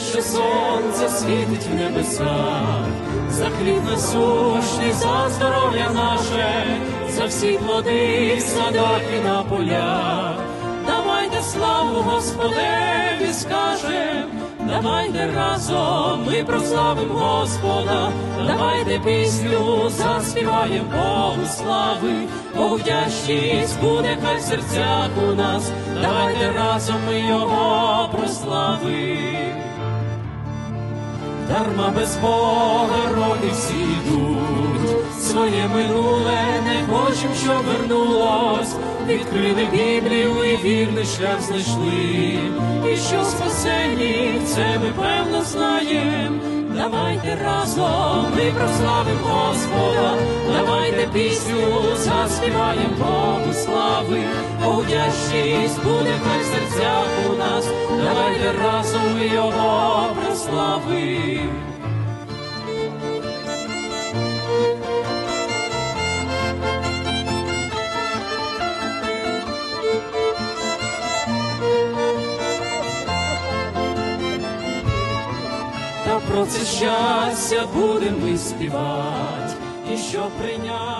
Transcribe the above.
сонце світить в небесах, за хліб насущний, за здоров'я наше, за всі плоди в садах і на полях. Давайте славу Господеві скажем, давайте разом ми прославим Господа, давайте пісню заспіваєм Богу слави, Богу вдячність буде хай в серцях у нас, давайте разом ми його прославим. Дарма без Бога роки всі йдуть, своє минуле не хочем, щоб вернулось, відкрили Біблію і вірний шлях знайшли, і що спасені, це ми певно знаєм. Давайте разом ми прославим Господа, давайте пісню заспіваєм Богу слави, Богу буде хай в серцях у нас, давайте разом його прославим. Та про це щастя будемо ми співати, і що прийняти.